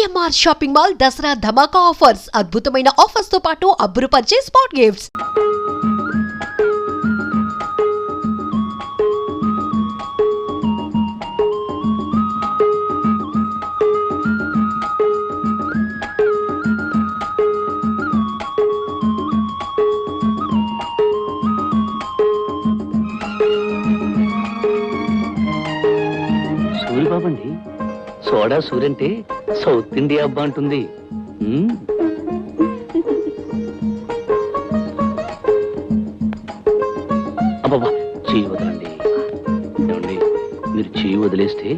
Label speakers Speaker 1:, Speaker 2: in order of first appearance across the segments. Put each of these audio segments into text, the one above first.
Speaker 1: CMR shopping mall Dasara ధమాకా offers అద్భుతమైన ఆఫర్స్తో పాటు అబ్బురుపరిచే స్పాట్ గిఫ్ట్స్
Speaker 2: సోడా సూరంటే అంటే సౌత్ ఇండియా అబ్బా అంటుంది. అబ్బాబా చేయి వదలండి. ఏమండి మీరు చేయి వదిలేస్తే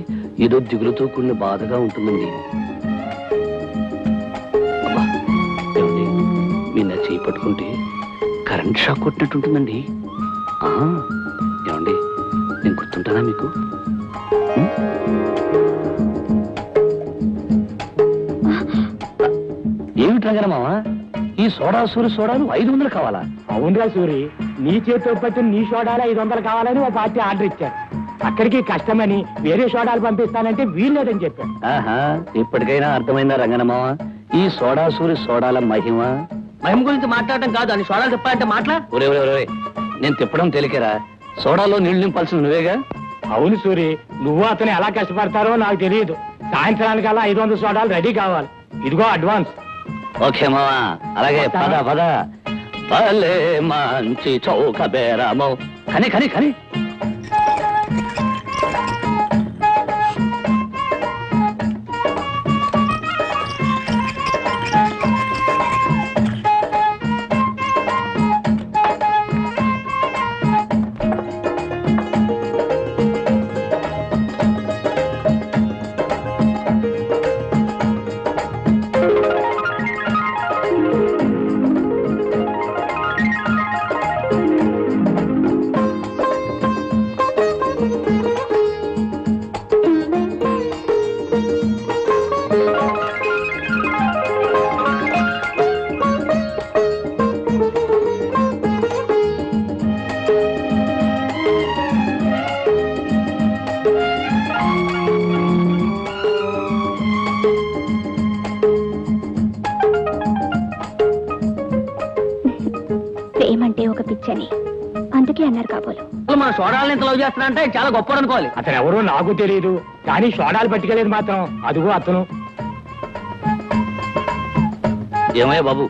Speaker 2: ఏదో దిగులుతో కూడిన బాధగా ఉంటుందండి. అబ్బా ఏమండి మీరు నా చెయ్యి పట్టుకుంటే కరెంట్ షాక్ కొట్టినట్టు ఉంటుందండి. ఏమండి నేను గుర్తుంటానా మీకు? రంగన మామ ఈ సోడా సూరి సోడాలు ఐదు వందలు కావాలా?
Speaker 3: అవునరా సూరి. నీ చేతితో పట్టిన నీ సోడాలు ఐదు వందలు కావాలని ఓ పార్టీ ఆర్డర్ ఇచ్చారు. అక్కడికి కష్టమని వేరే సోడాలు పంపిస్తానంటే వీల్లేదని చెప్పాను
Speaker 2: ఆహా ఇప్పటికైనా అర్థమైందా రంగన ఈ సోడా సూరి సోడాల మహిమ?
Speaker 4: మహిమ గురించి మాట్లాడటం కాదు అని సోడాలు చెప్పాలంటే మాట్లా?
Speaker 2: ఒరే ఒరే ఒరే నేను తిప్పడం తేలికేరా. సోడాలో నీళ్ళు నింపాల్సిన నువ్వేగా?
Speaker 3: అవును సూరి నువ్వు అతను ఎలా కష్టపడతారో నాకు తెలియదు. సాయంత్రానికల్లా ఐదు వందల సోడాలు రెడీ కావాలి. ఇదిగో అడ్వాన్స్.
Speaker 2: ఓకే మావా. అలాగే పద పద. భలే మంచి చౌక బేరమో. కని కని కని.
Speaker 4: ఇంత లవ్ చేస్తున్నా అంటే చాలా గొప్ప అనుకోవాలి.
Speaker 3: అతను ఎవరో నాకు తెలియదు కానీ సోడాలు పట్టుకెళ్ళేది మాత్రం అదిగో అతను.
Speaker 2: ఏమయ్యా బాబు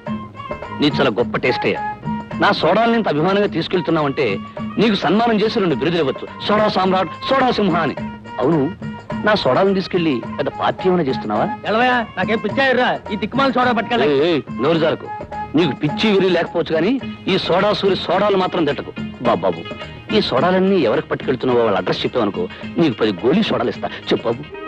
Speaker 2: నీ చాలా గొప్ప టేస్ట్ అయ్యా. నా సోడాల్ని ఇంత అభిమానంగా తీసుకెళ్తున్నావంటే నీకు సన్మానం చేసి రెండు బిరుదులు ఇవ్వచ్చు సోడా సామ్రాట్ సోడా సింహ అని. అవును నా సోడాలను తీసుకెళ్ళి పెద్ద పార్టీ ఏమైనా చేస్తున్నావా?
Speaker 4: ఎలవయా నాకేం పిచ్చాయిర్రా ఈ దిక్కుమాల సోడా పట్టుకెళ్ళి.
Speaker 2: నోరు జారకు. నీకు పిచ్చి విరి లేకపోవచ్చు కానీ ఈ సోడా సూరి సోడాలు మాత్రం తిట్టకు. బాబాబు ఈ సోడాలన్నీ ఎవరికి పట్టుకెళ్తున్నావో వాళ్ళ అడ్రస్ చెప్పావు అనుకో. నీకు పది గోళీ సోడాలు ఇస్తా. చెప్పు బాబు.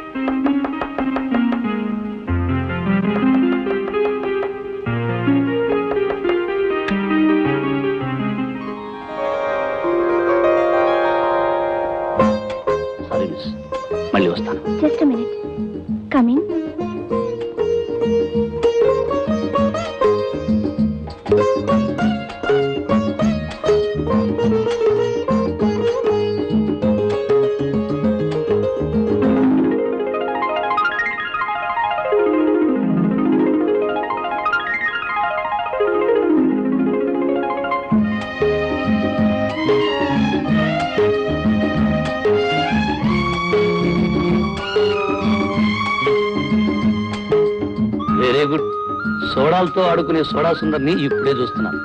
Speaker 2: సోడాలతో ఆడుకునే సోడా సుందర్ని ఇప్పుడే చూస్తున్నాను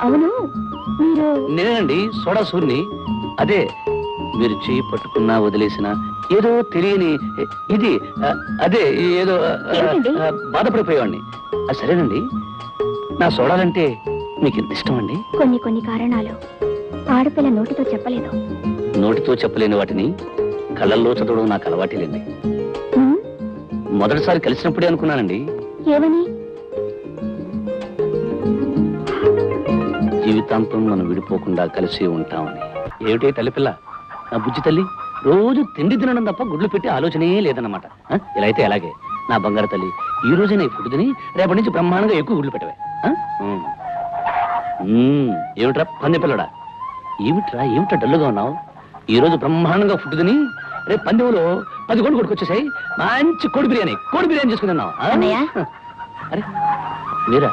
Speaker 5: అవును? మీరు?
Speaker 2: నేనండి సోడా సూర్ని అదే మీరు చేయి పట్టుకున్నా వదిలేసిన ఏదో తెలియని ఇది అదే ఏదో బాధపడిపోయేవాడిని. సరేనండి. నా సోడాలంటే మీకు ఎంత ఇష్టం అండి
Speaker 5: కొన్ని కొన్ని కారణాలు. ఆడపిల్ల నోటితో చెప్పలేదు.
Speaker 2: నోటితో చెప్పలేని వాటిని కళ్ళల్లో చదవడం నాకు అలవాటేలేండి
Speaker 5: ఉమ్,
Speaker 2: మొదటిసారి కలిసినప్పుడే అనుకున్నానండి.
Speaker 5: ఏమని?
Speaker 2: జీవితాంతం మనం విడిపోకుండా కలిసి ఉంటామని. ఏమిటి తల్లిపిల్ల? నా బుజ్జి తల్లి? రోజు తిండి తినడం తప్ప గుడ్లు పెట్టి ఆలోచనే లేదన్నమాట? ఇలా అయితే అలాగే. నా బంగారు తల్లి ఈ రోజే నేను ఫుడ్ తిని రేపటి నుంచి బ్రహ్మాండంగా ఎక్కువ గుడ్లు పెట్టవే. ఏమిట్రా పంది పిల్లడా? ఏమిట్రా ఏమిట్రా డల్లుగా ఉన్నావు? ఈ రోజు బ్రహ్మాండంగా ఫుడ్ తిని రేపు పందెంలో పది కోడి కొడుకొచ్చేసాయి మంచి కోడి బిర్యానీ కోడి బిర్యానీ
Speaker 5: అన్నయ్య?
Speaker 2: అరే మీరా?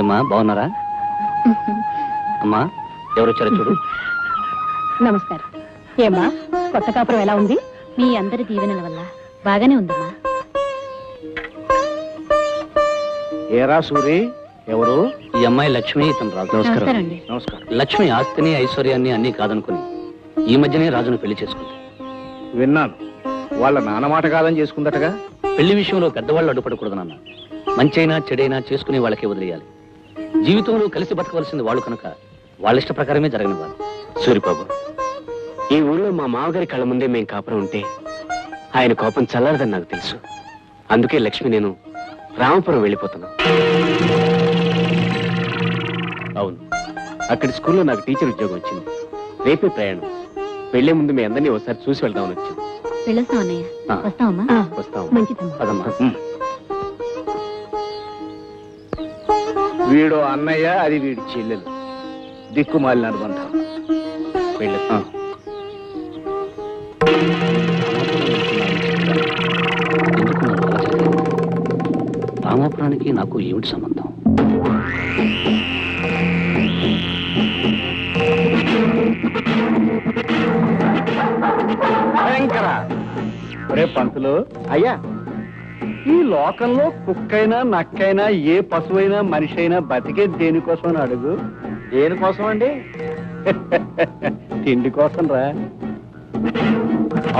Speaker 2: ఏమ్మా బాగున్నారా? అమ్మా ఎవరు వచ్చారో చూడు.
Speaker 5: నమస్కారం. ఏమ్మా కొత్త కాపురం ఎలా ఉంది? మీ అందరి దీవెనల వల్ల బాగానే ఉందమ్మా.
Speaker 6: ఏరా సూరి ఎవరు?
Speaker 2: ఈ అమ్మాయి లక్ష్మి ఇతను రాజు.
Speaker 5: నమస్కారం.
Speaker 6: నమస్కారం.
Speaker 2: లక్ష్మి ఆస్తిని ఐశ్వర్యాన్ని అన్ని కాదనుకుని ఈ మధ్యనే రాజును పెళ్ళి చేసుకుంది.
Speaker 6: విన్నాను. వాళ్ళ నాన్న మాట కాదని చేసుకుందటగా?
Speaker 2: పెళ్ళి విషయంలో పెద్దవాళ్ళు అడ్డుపడకూడదు నాన్న. మంచైనా చెడైనా చేసుకుని వాళ్ళకే వదిలేయాలి. జీవితంలో కలిసి బతకవలసింది వాళ్ళు కనుక వాళ్ళ ఇష్ట ప్రకారమే జరగనివ్వాలి.
Speaker 7: సూరిబాబు ఈ ఊళ్ళో మా మామగారి కళ్ళ ముందే మేం కాపురం ఉంటే ఆయన కోపం చల్లారదని నాకు తెలుసు. అందుకే లక్ష్మి నేను రామపురం వెళ్ళిపోతున్నాను అవును. అక్కడి స్కూల్లో నాకు టీచర్ ఉద్యోగం వచ్చింది. రేపే ప్రయాణం. వెళ్ళే ముందు మీ అందరినీ ఒకసారి చూసి వెళ్దామని వచ్చాను
Speaker 5: వెళ్ళొస్తాం అన్నయ్య?
Speaker 2: ఆ.
Speaker 5: వస్తామమ్మా
Speaker 7: వస్తాం
Speaker 5: మంచిదమ్మా.
Speaker 2: పదమ్మా
Speaker 6: వీడు అన్నయ్య అది వీడి చెల్లెలు. దిక్కుమాలిన అనుబంధం.
Speaker 7: వెళ్ళు?
Speaker 2: రామాపురానికి నాకు ఏమిటి సంబంధం?
Speaker 6: భయంకర ఒరే పంతులు. అయ్యా. ఈ లోకంలో కుక్కైనా నక్కైనా ఏ పశువైనా మనిషి అయినా బతికే దేనికోసం అడుగు? దేనికోసం అండి తిండి కోసం రా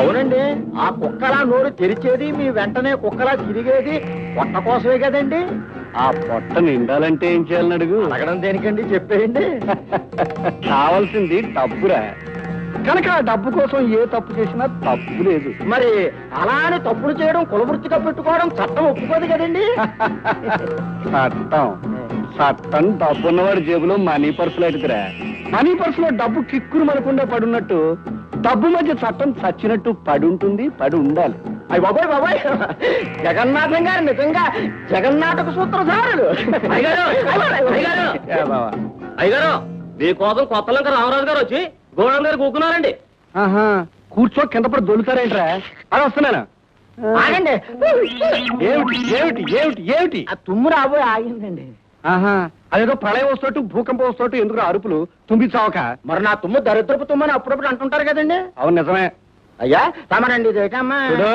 Speaker 6: అవునండి ఆ కుక్కలా నోరు తెరిచేది మీ వెంటనే కుక్కలా తిరిగేది పొట్ట కోసమే కదండి. ఆ పొట్ట నిండాలంటే ఏం చేయాలని అడుగు? అడగడం దేనికండి? చెప్పేయండి. కావాల్సింది డబ్బురా. కనుక ఆ డబ్బు కోసం ఏ తప్పు చేసినా తప్పు లేదు. మరి అలానే తప్పులు చేయడం కులవృత్తిగా పెట్టుకోవడం చట్టం ఒప్పుకోదు కదండి. చట్టం. చట్టం డబ్బు ఉన్నవాడి జేబులో మనీ పర్సులు ఎడుకురా మనీ పర్సులో డబ్బు కిక్కురు మనకుండా పడున్నట్టు డబ్బు మధ్య చట్టం చచ్చినట్టు పడి ఉంటుంది పడి ఉండాలి అయ్యి బాబాయ్ బాబాయ్. జగన్నాథం గారు నిజంగా జగన్నాటక సూత్రధారులు.
Speaker 8: అయ్యగారు. అయ్యగారు. మీకోసం కొత్త లంక రామరాజు గారు వచ్చి గోడం దగ్గర కూకున్నారండి.
Speaker 6: ఆహా కూర్చో కింద పడి దొలుతారేంట్రా అది వస్తున్నాను.
Speaker 8: ఆగండి.
Speaker 6: ఏమిటి ఏమిటి ఏమిటి ఏమిటి?
Speaker 8: తుమ్ము రాబోయి ఆగిందండి.
Speaker 6: అదేదో ప్రళయం వస్తోటు భూకంపం వస్తోటు ఎందుకు అరుపులు? తుంపి చావక?
Speaker 8: మరి నా తుమ్ము దరిద్రపు తుమ్మని అప్పుడప్పుడు అంటుంటారు కదండి.
Speaker 6: అవును నిజమే.
Speaker 8: అయ్యా
Speaker 6: చూడు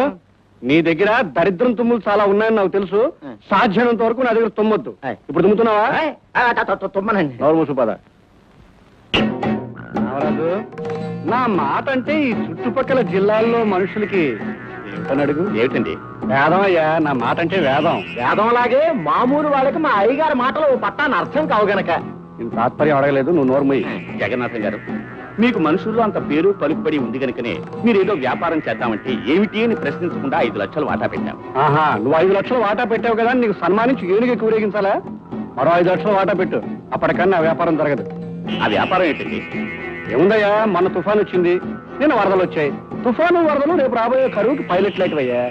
Speaker 6: నీ దగ్గర దరిద్రం తుమ్ములు చాలా ఉన్నాయని నాకు తెలుసు. సాధ్యమైనంత వరకు నా దగ్గర తుమ్మొద్దు. ఇప్పుడు తుమ్ముతున్నావా?
Speaker 8: తుమ్మనండి.
Speaker 6: నోరు మూసు పద. రామరాజు నా మాట అంటే ఈ చుట్టుపక్కల జిల్లాల్లో మనుషులకి అడుగు?
Speaker 7: ఏమిటండి?
Speaker 6: వేదం అయ్యా నా మాట అంటే వేదం
Speaker 8: వేదంలాగే మామూలు వాళ్ళకి మా అయ్యగారి మాటలు ఓ పట్టాన్ని అర్థం కావు గనక.
Speaker 6: నేను తాత్పర్యం అడగలేదు నువ్వు నోరు మొయ్యి
Speaker 7: జగన్నాథం గారు మీకు మనుషుల్లో అంత పేరు పలుకుబడి ఉంది కనుకనే మీరు ఏదో వ్యాపారం చేద్దామంటే ఏమిటి అని ప్రశ్నించకుండా ఐదు లక్షలు వాటా పెట్టాం.
Speaker 6: ఆహా నువ్వు ఐదు లక్షలు వాటా పెట్టావు కదా నీకు సన్మానించి ఏనుగు ఎక్కువ ఊరేగించాలా? మరో ఐదు లక్షలు వాటా పెట్టు. అప్పటికన్నా వ్యాపారం జరగదు.
Speaker 7: ఆ వ్యాపారం ఏంటండి?
Speaker 6: ఏముందయ్యా మొన్న తుఫాన్ వచ్చింది నిన్న వరదలు వచ్చాయి. తుఫాను వరదలు రేపు రాబోయే కరువుకి పైలట్ లేకవయ్యా.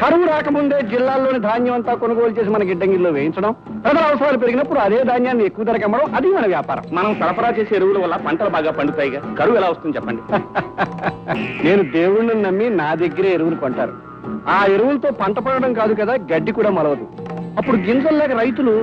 Speaker 6: కరువు రాకముందే జిల్లాల్లోని ధాన్యం అంతా కొనుగోలు చేసి మన గిడ్డంగిల్లో వేయించడం ప్రజల అవసరాలు పెరిగినప్పుడు అదే ధాన్యాన్ని ఎక్కువ ధరకు అమ్మడం అది మన వ్యాపారం.
Speaker 7: మనం సరఫరా చేసే ఎరువుల వల్ల పంటలు బాగా పండుతాయిగా. కరువు ఎలా వస్తుంది చెప్పండి?
Speaker 6: నేను దేవుణ్ణి నమ్మి నా దగ్గరే ఎరువులు కొంటారు. ఆ ఎరువులతో పంట పడడం కాదు కదా గడ్డి కూడా మొలవదు. అప్పుడు గింజలు లేక రైతులు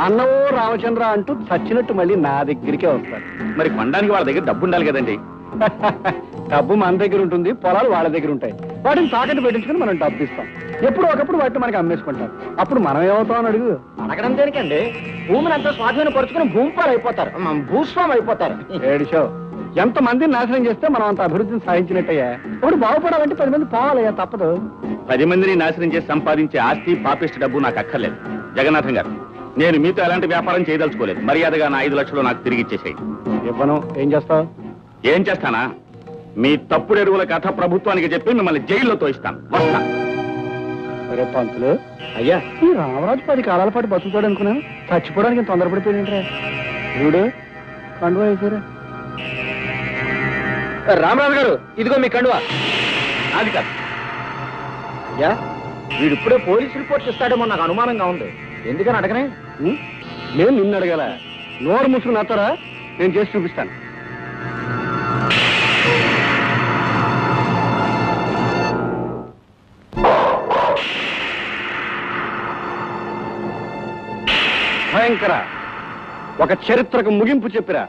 Speaker 6: అన్నవో రామచంద్ర అంటూ చచ్చినట్టు మళ్ళీ నా దగ్గరికే వస్తారు.
Speaker 7: మరి కొనడానికి వాళ్ళ దగ్గర డబ్బు ఉండాలి కదండి.
Speaker 6: డబ్బు మన దగ్గర ఉంటుంది పొలాలు వాళ్ళ దగ్గర ఉంటాయి. వాటిని తాకట్టు పెట్టించుకుని మనం డబ్బు ఇస్తాం. ఎప్పుడు ఒకప్పుడు వాటిని మనకి అమ్మేసుకుంటాం అప్పుడు మనం ఏమవుతాం అని అడుగు.
Speaker 8: అడగడం దేనికండి? భూమిని అంతా స్వాధీనం పరుచుకుని భూమిపాలు అయిపోతారు. మ- భూస్వామి అయిపోతారు.
Speaker 6: ఏడిషో ఎంత మందిని నాశనం చేస్తే మనం అంత అభివృద్ధిని సాధించినట్టయ్యా? ఇప్పుడు బాగుపడాలంటే పది మంది పోవాలయ్యా తప్పదు.
Speaker 7: పది మందిని నాశనం చేసి సంపాదించే ఆస్తి పాపిష్టి డబ్బు నాకు అక్కర్లేదు. జగన్నాథం గారు నేను మీతో ఎలాంటి వ్యాపారం చేయదలుచుకోలేదు. మర్యాదగా నా ఐదు లక్షలు నాకు తిరిగి ఇచ్చేసేయి.
Speaker 6: ఇవ్వను. ఏం చేస్తావు?
Speaker 7: ఏం చేస్తానా? మీ తప్పుడు ఎరువుల కథ ప్రభుత్వానికి చెప్పి మిమ్మల్ని జైల్లో తోయిస్తాను. వస్తా.
Speaker 6: సరే పంతులు. అయ్యా. ఈ రామరాజు పది కాలాల పాటు బతుకుతాడు అనుకున్నాను చచ్చిపోవడానికి ఇంత తొందరపడిపోయిందిరా చూడు కండువా వేసారా
Speaker 8: రామరాజు గారు ఇదిగో మీ కండువా.
Speaker 7: అది కాదు.
Speaker 8: అయ్యా వీడిప్పుడే పోలీస్ రిపోర్ట్ ఇస్తాడేమో నాకు అనుమానంగా ఉంది. ఎందుకని అడగనే?
Speaker 6: నేను నిన్ను అడగల. నోరు ముసుగు నచ్చరా నేను చేసి చూపిస్తాను. భయంకర. ఒక చరిత్రకు ముగింపు చెప్పిరా.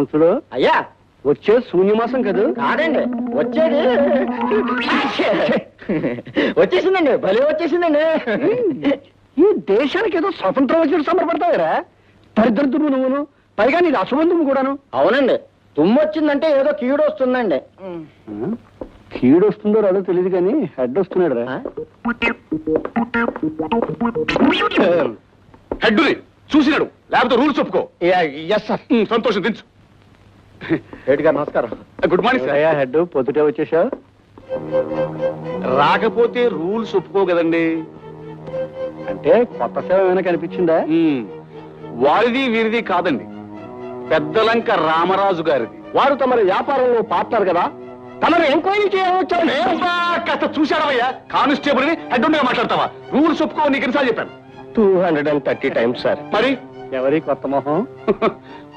Speaker 6: పంతులు
Speaker 8: అయ్యా.
Speaker 6: వచ్చే శూన్యమాసం కదా?
Speaker 8: కాదండి. వచ్చేది. వచ్చేసిందండి. భలే వచ్చేసిందండి.
Speaker 6: ఈ దేశానికి ఏదో స్వతంత్రం వచ్చినట్టు సంబరపడతావురా? దరిద్రతుడు నువ్వును పైగా నీది అశుబంధువు కూడాను.
Speaker 8: అవునండి. తుమ్ము వచ్చిందంటే ఏదో కీడు వస్తుందండి.
Speaker 6: కీడు వస్తుందో రాదో తెలియదు కానీ హెడ్ వస్తున్నాడు రా
Speaker 9: హెడ్డుని చూసినాడు. లేకపోతే రూల్స్ ఒప్పుకో.
Speaker 6: ఎస్ సార్
Speaker 9: సంతోషం దించు
Speaker 8: రెడ్డి గారు నమస్కారం.
Speaker 9: Good morning sir.
Speaker 6: అయ్యా హెడ్ పొద్దుటే వచ్చేసా
Speaker 9: రాకపోతే రూల్స్ ఒప్పుకో కదండి.
Speaker 6: అంటే కొత్త సేవ ఏమైనా కనిపించిందా?
Speaker 9: వారిది వీరిది కాదండి. పెద్దలంక రామరాజు గారిది.
Speaker 6: వారు తమరి వ్యాపారంలో పార్ట్నర్ కదా? తమరు ఎంక్వైరీ చేయవచ్చారు
Speaker 9: ఏమ్మా, కాస్త చూశాడవయ్యా కానిస్టేబుల్ని హెడ్ ఉండగా మాట్లాడతావా? రూల్స్ ఒప్పుకో నీకు ఎన్నిసార్లు చెప్పాను.
Speaker 6: Two hundred and thirty times sir.
Speaker 9: మరి?
Speaker 6: ఎవరి కొత్త మొహం?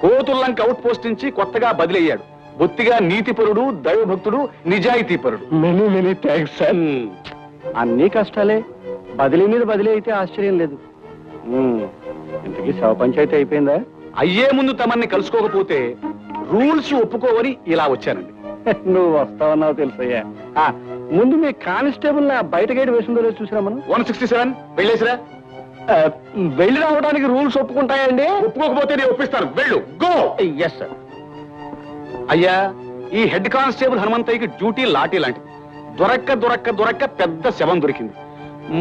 Speaker 9: కోతుల్లంక అవుట్ పోస్ట్ నుంచి కొత్తగా బదిలయ్యాడు. బొత్తిగా నీతిపరుడు దైవభక్తుడు నిజాయితీపరుడు.
Speaker 6: మెనీ మెనీ థ్యాంక్స్ సార్ అన్ని కష్టాలే. బదిలీ మీద బదిలీ అయితే ఆశ్చర్యం లేదు. ఉమ్, ఇంతకీ శవ పంచాయతీ అయిపోయిందా?
Speaker 9: అయ్యే ముందు తమన్ని కలుసుకోకపోతే రూల్స్ ఒప్పుకోవని ఇలా వచ్చానండి.
Speaker 6: నువ్వు వస్తావన్నావు తెలుసయ్యా. ఆ, ముందు మీ కానిస్టేబుల్ నా బయట గైడ్ వేసిందో లేదో చూసినా మనం?
Speaker 9: వన్ సిక్స్టీ సెవెన్ వెళ్ళేసిరా.
Speaker 6: వెళ్ళి రావడానికి రూల్స్ ఒప్పుకుంటాయండి?
Speaker 9: ఒప్పుకోకపోతే నేను ఒప్పిస్తాను. వెళ్ళు. గో!
Speaker 6: ఎస్ సార్
Speaker 9: అయ్యా ఈ హెడ్ కానిస్టేబుల్ హనుమంతయ్యకి డ్యూటీ లాఠీ లాంటిది. దొరక్క దొరక్క దొరక్క పెద్ద శవం దొరికింది.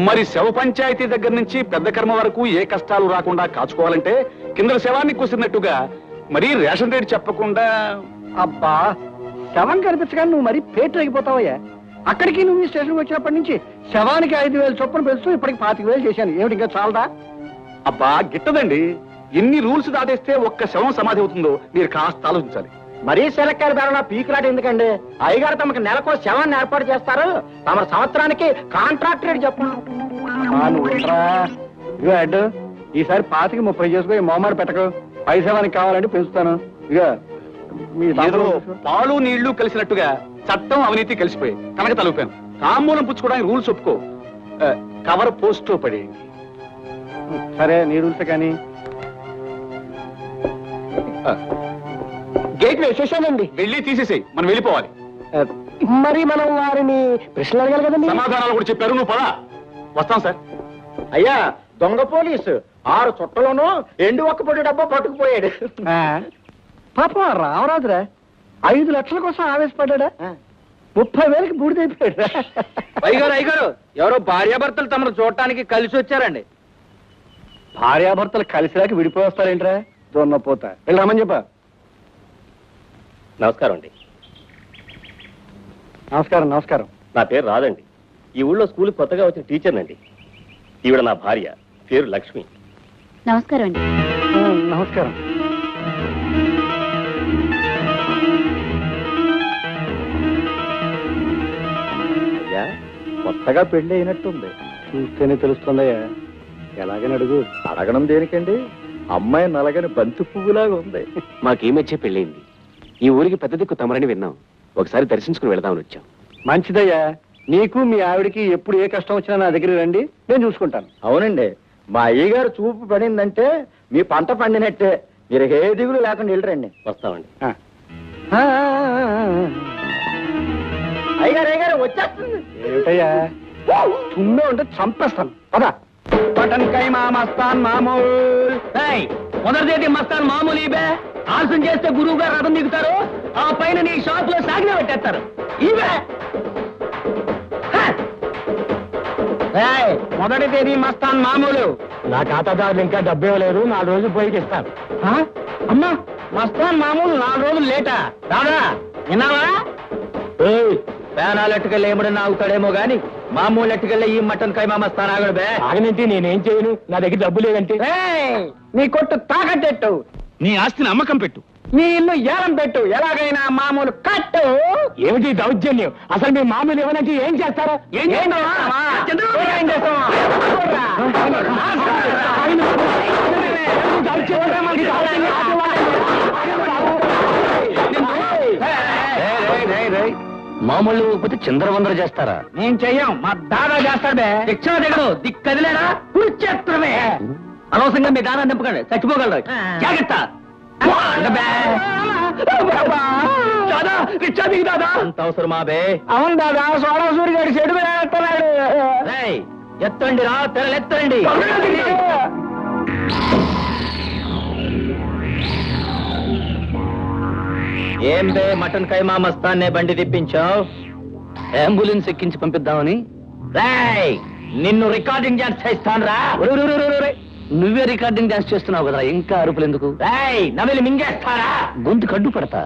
Speaker 9: మరి శవ పంచాయతీ దగ్గర నుంచి పెద్ద కర్మ వరకు ఏ కష్టాలు రాకుండా కాచుకోవాలంటే కింద శవాన్ని కూసినట్టుగా మరి రేషన్ రేట్ చెప్పకుండా
Speaker 6: అబ్బా శవం కనిపించగానే నువ్వు మరీ పేట అయిపోతావయ్యా. అక్కడికి నువ్వు ఈ స్టేషన్కి వచ్చినప్పటి నుంచి శవానికి ఐదు వేలు చొప్పున పెంచుతూ ఇప్పటికి పాతిక వేలు చేశాను. ఏమిటి ఇంకా చాలదా?
Speaker 9: అబ్బా గిట్టదండి. ఎన్ని రూల్స్ దాటేస్తే ఒక్క శవం సమాధి అవుతుందో మీరు కాస్త ఆలోచించాలి.
Speaker 8: మరీ సెలక్కాయల బేరణ పీకులాట ఎందుకండి? అయ్యగారు తమకు నెలకో శవాన్ని ఏర్పాటు చేస్తారు. తమ సంవత్సరానికి కాంట్రాక్ట్ రేట్ చెప్పండి
Speaker 6: ఈసారి పాతికి ముప్పై చేసుకో ఈ మొహమాట పెట్టకు. పై శవానికి కావాలంటే పెంచుతాను. ఇక
Speaker 9: పాలు నీళ్ళు కలిసినట్టుగా చట్టం అవినీతి కలిసిపోయి కనుక తలుపాను. తాంబూలం పుచ్చుకోవడానికి రూల్స్ ఒప్పుకో. కవర్ పోస్ట్ పడేయండి.
Speaker 6: సరే నీ రూల్స్ కానీ. గేట్ వేసేసానండి
Speaker 9: వెళ్ళి తీసేసేయి. మనం వెళ్ళిపోవాలి.
Speaker 6: మరి మనం వారిని ప్రశ్నలు అడగాలి కదండి?
Speaker 9: సమాధానాలు కూడా చెప్పారు. నువ్వు పదా. వస్తాం సార్.
Speaker 8: అయ్యా దొంగ పోలీసు. ఆరు చుట్టలోనూ ఎండు ఒక్క పొడి డబ్బా పట్టుకుపోయాడు.
Speaker 6: పాపం రామరాజురా. ఐదు లక్షల కోసం ఆవేశపడ్డా ముప్పై వేలకి బూడిదైపోయాడు
Speaker 8: అయ్యగారు అయ్యగారు ఎవరో భార్యాభర్తలు తమను చూడటానికి కలిసి వచ్చారండి.
Speaker 6: భార్యాభర్తలు కలిసిరాక విడిపోయి వస్తారేంట్రా? దొన్నపోత. వెళ్ళామని చెప్ప.
Speaker 10: నమస్కారం అండి.
Speaker 6: నమస్కారం నమస్కారం.
Speaker 10: నా పేరు రాదండి. ఈ ఊళ్ళో స్కూల్ కొత్తగా వచ్చిన టీచర్నండి ఈవిడ నా భార్య పేరు లక్ష్మి.
Speaker 5: నమస్కారం అండి.
Speaker 6: నమస్కారం.
Speaker 8: కొత్తగా పెళ్ళి అయినట్టుంది.
Speaker 6: చూస్తేనే తెలుస్తుందయ్యా. ఎలాగని అడుగు.
Speaker 8: అడగడం దేనికండి? అమ్మాయి నలగని బంతి పువ్వులాగా ఉంది.
Speaker 7: మాకు ఈ మధ్య పెళ్ళైంది. ఈ ఊరికి పెద్ద దిక్కు తమరని విన్నాం. ఒకసారి దర్శించుకుని వెళదామని వచ్చాం.
Speaker 6: మంచిదయ్యా. నీకు మీ ఆవిడకి ఎప్పుడు ఏ కష్టం వచ్చినా నా దగ్గర రండి. నేను చూసుకుంటాను.
Speaker 8: అవునండి. మా అయ్యగారు చూపు పడిందంటే మీ పంట పండినట్టే. మీరు ఏ దిగులు లేకుండా వెళ్ళరండి.
Speaker 10: వస్తామండి.
Speaker 8: అయ్యగారు అయ్యగారు వచ్చేస్తుంది.
Speaker 6: ఏమిటయ్యా?
Speaker 8: తుమ్మే ఉంటే చంపేస్తాను పద. మటన్ కైమా మస్తాన్ మామూల్.
Speaker 2: మొదటిదేటి మస్తాన్ మామూలు ఇవే. ఆలస్యం చేస్తే గురువు గారు రథం దిగుతారు. ఆ పైన నీ షాప్లో సాగిన పెట్టేస్తారు. ఇవే.
Speaker 8: మొదటి తేదీ మస్తాన్ మామూలు. నా ఖాతాదారులు ఇంకా డబ్బు ఇవ్వలేరు. నాలుగు రోజులు పోయి ఇస్తాను అమ్మా మస్తాన్ మామూలు నాలుగు రోజులు లేటా? రాదా విన్నావా? పేనాలు ఎట్టుకెళ్ళి ఏమడన్నా ఆగుతాడేమో గాని మామూలు ఎట్టుకెళ్ళి ఈ మటన్ కైమా మస్తాన్ ఆగడు బే.
Speaker 3: ఆగనంటే నేనేం చేయను? నా దగ్గర డబ్బు లేదంటే.
Speaker 8: ఏయ్, నీ కొట్టు తాకట్టెట్టు.
Speaker 7: నీ ఆస్తిని అమ్మకం పెట్టు.
Speaker 8: నీ ఇల్లు ఏలం పెట్టు. ఎలాగైనా మామూలు కట్టు.
Speaker 3: ఏమిటి దౌర్జన్యం? అసలు మీ మామూలు ఇవ్వనంటే ఏం చేస్తారా?
Speaker 8: ఏం చేస్తావా? ఏం చేస్తావా? చూడ్రా.
Speaker 2: మామూలు పోతే చిందరవందర చేస్తారా?
Speaker 8: నేను చెయ్యం. మా దాదా చేస్తాడే
Speaker 2: దిక్షా దిగడు. దిక్కదిలేరా కురుక్షేత్రమే. అనవసరంగా మీ దానా నింపకండి. చచ్చిపోగలరు జాగ్రత్త. దాదా రిక్షా దిగు దాదా. అంత అవసరమా బే?
Speaker 8: అవును దాదా సోడా సూరి గారి చెడు మీద వేస్తున్నాడు.
Speaker 2: రేయ్, ఎత్తండి
Speaker 8: ఏం బే మటన్ కైమా మస్తాన్నే బండి తిప్పించావు?
Speaker 2: అంబులెన్స్ ఎక్కించి పంపిద్దామని.
Speaker 8: రేయ్ నిన్ను రికార్డింగ్ డాన్స్ చేస్తాను రా
Speaker 2: నువ్వే రికార్డింగ్ డాన్స్ చేస్తున్నావు కదా ఇంకా అరుపులు ఎందుకు?
Speaker 8: రేయ్ నవిలి మింగేస్తారా?
Speaker 2: గొంతు కడ్డు పడతా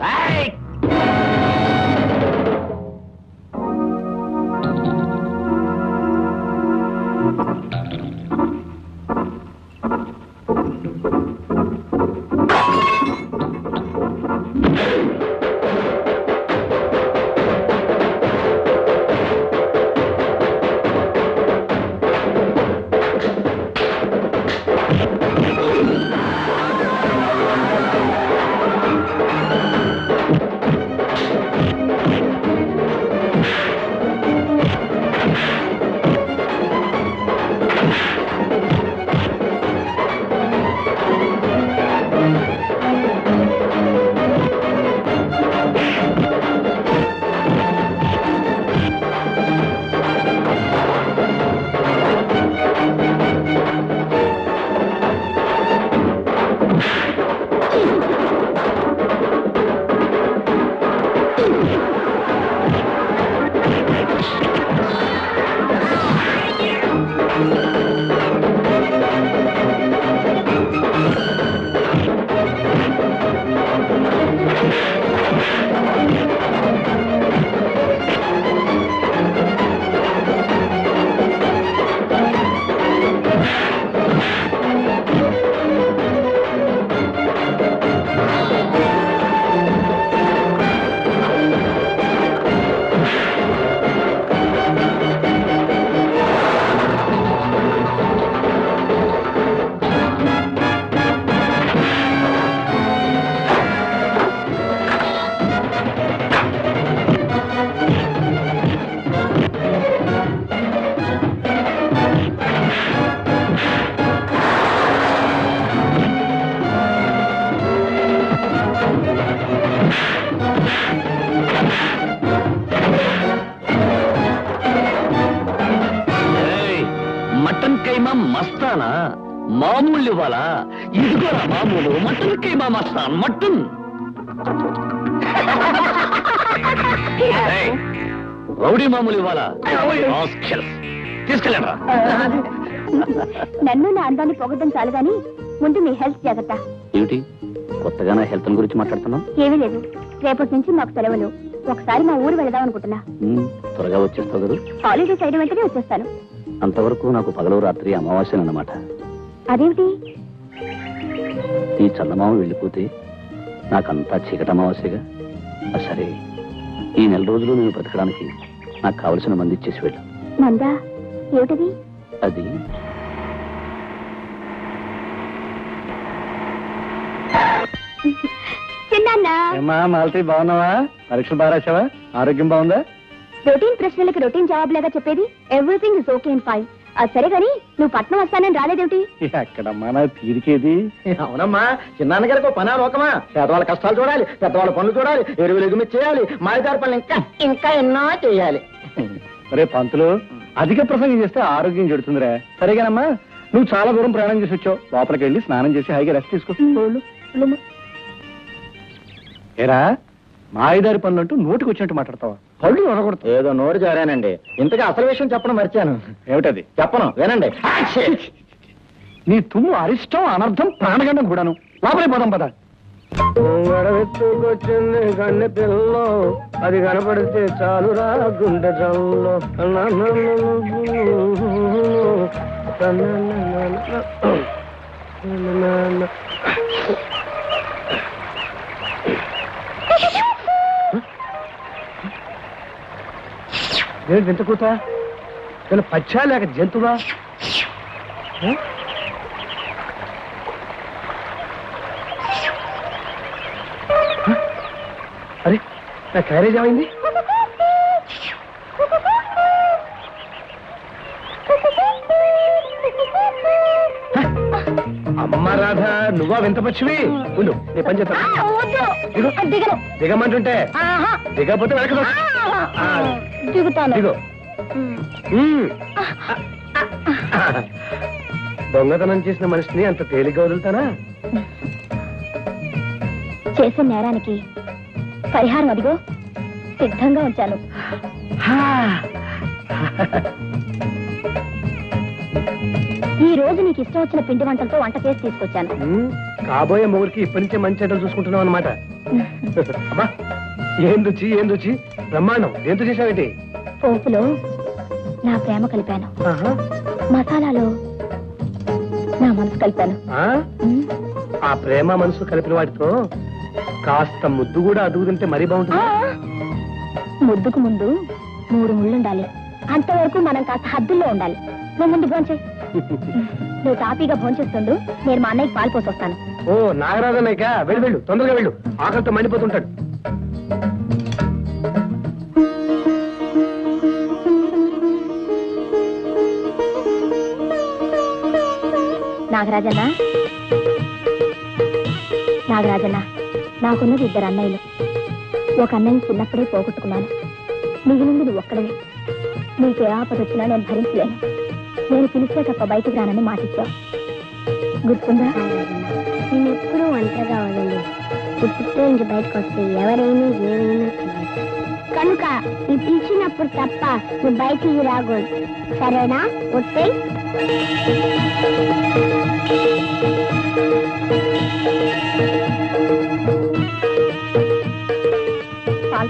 Speaker 2: కైమా మస్తానా? మామూలు ఇవ్వాలా? ఇదిగోరా మామూలు. మటన్ కైమా మస్తాన్. మటన్. ఏయ్, రౌడీ మామూలు ఇవ్వాలా. తీసుకెళ్ళరా.
Speaker 5: నన్ను నా అందాన్ని పొగడం చాలు గాని ముందు మీ హెల్త్ జాగ్రత్త.
Speaker 2: ఏమిటి? కొత్తగా నా హెల్త్ గురించి మాట్లాడుతున్నావు?
Speaker 5: ఏమీ లేదు. రేపటి నుంచి మాకు సెలవులు. ఒకసారి మా ఊరు వెళదాం అనుకుంటున్నా.
Speaker 2: త్వరగా వచ్చేస్తావు కదా?
Speaker 5: హాలిడేస్ అయిన వెంటనే వచ్చేస్తాను.
Speaker 2: అంతవరకు నాకు పగలు రాత్రి అమావాస్యనన్నమాట
Speaker 5: అదేమిటి
Speaker 2: ఈ చందమామ వెళ్ళిపోతే నాకంతా చీకటి అమావాస్యగా? సరే. ఈ నెల రోజులు నేను బ్రతకడానికి నాకు కావలసిన మంది ఇచ్చేసి వెళ్ళు.
Speaker 5: మందా? ఏమిటది?
Speaker 2: అది
Speaker 5: చిన్న
Speaker 8: మాలతి బాగున్నావా? పరీక్షలు బాగా రాసావా ఆరోగ్యం బాగుందా?
Speaker 5: రొటీన్ ప్రశ్నలకి రొటీన్ జవాబులేగా చెప్పేది everything is okay in fine అది సరే గాని నువ్వు పట్నం వస్తానని రాలేదేమిటి?
Speaker 8: ఎక్కడమ్మా నా తీరికేది? అవునమ్మా చిన్నాన్నగారికి పనా లోకమా? పేదవాళ్ళ కష్టాలు చూడాలి పెద్దవాళ్ళ పనులు చూడాలి ఎరువులు ఎగుమి చేయాలి మాయదారి పనులు ఇంకా ఇంకా ఎన్నో చేయాలి. రే పంతులు
Speaker 6: అధిక ప్రసంగం చేస్తే ఆరోగ్యం చెడుతుందిరా. సరేగానమ్మా నువ్వు చాలా దూరం ప్రయాణం చేసి వచ్చావు. లోపలికి వెళ్ళి స్నానం చేసి హాయిగా రెస్ట్ తీసుకో. ఏరా మాయదారి పనులు అంటూ నోటికి వచ్చినట్టు మాట్లాడతావా? పళ్ళు అనకూడదు
Speaker 8: ఏదో నోరు జారానండి. ఇంతగా అసలు విషయం చెప్పడం మర్చాను.
Speaker 6: ఏమిటది?
Speaker 8: చెప్పను వినండి.
Speaker 6: నీ తుమ్ము అరిష్టం అనర్థం ప్రాణగండం కూడాను. లోపలే పోదాం పద.
Speaker 8: గడవెత్తుకొచ్చింది కన్నె పిల్ల. అది కనపడితే చాలు రా గుండె జల్లో.
Speaker 6: నేను వింత కూత నేను పచ్చా లేక జంతువా? అరే నా క్యారేజ్ ఏమైంది? అమ్మ రాధ నువ్వా వింత పచ్చివి ఉండు నీ పని చేస్తాను
Speaker 5: దిగను.
Speaker 6: దిగమంటుంటే.
Speaker 5: ఆహా,
Speaker 6: దిగకపోతే వెనక
Speaker 5: దిగుతాను.
Speaker 6: దొంగతనం చేసిన మనిషిని అంత తేలిగ్గా వదులుతానా?
Speaker 5: చేసిన నేరానికి పరిహారం అదిగో సిద్ధంగా ఉంచాను. ఈ రోజు నీకు ఇష్టం వచ్చిన పిండి వంటలతో వంట చేసి తీసుకొచ్చాను.
Speaker 6: కాబోయే మొగుడికి ఇప్పటి నుంచే మంచి చెడ్డలు చూసుకుంటున్నావు అనమాట అబ్బా ఏం రుచి ఏం రుచి? బ్రహ్మాండం. ఎంత చేసావేంటి
Speaker 5: పోపులో నా ప్రేమ కలిపాను.
Speaker 6: ఆహా.
Speaker 5: మసాలాలో నా మనసు కలిపాను.
Speaker 6: ఆ?
Speaker 5: ఉమ్,
Speaker 6: ఆ ప్రేమ మనసు కలిపిన వాటితో కాస్త ముద్దు కూడా అదుగుతుంటే మరీ
Speaker 5: ఆ,
Speaker 6: బాగుంటుంది
Speaker 5: ముద్దుకు ముందు మూడు ముళ్ళుండాలి అంతవరకు మనం కాస్త హద్దుల్లో ఉండాలి. నువ్వు ముందు భోంచే నువ్వు తాపీగా భోంచేస్తుండు. నేను మా అన్నయ్యకి పాలు పోసి వస్తాను
Speaker 6: ఓ నాగరాజన్నయ్యక? వెళ్ళు వెళ్ళు. తొందరగా వెళ్ళు. ఆకలితో మండిపోతుంటాడు.
Speaker 5: నాగరాజన్న? నాగరాజన్న నాకున్నది ఇద్దరు అన్నయ్యలు. ఒక అన్నయ్య చిన్నప్పుడే పోగొట్టుకున్నాను. మిగిలింది నువ్వు ఒక్కడవే నీకు ఏ ఆపద వచ్చినా నేను భరించలేను. నేను పిలిస్తే తప్ప బయటికి రానని మాటిచ్చావు. గుర్తుందా? నేను ఎప్పుడూ ఒంటరిగా వదండి పుట్టితో ఇంక బయటకు వస్తే ఎవరైనా ఏమైనా కనుక నీ పిలిచినప్పుడు తప్ప నువ్వు బయటికి రాకూడదు. సరేనా? వస్తే పాలు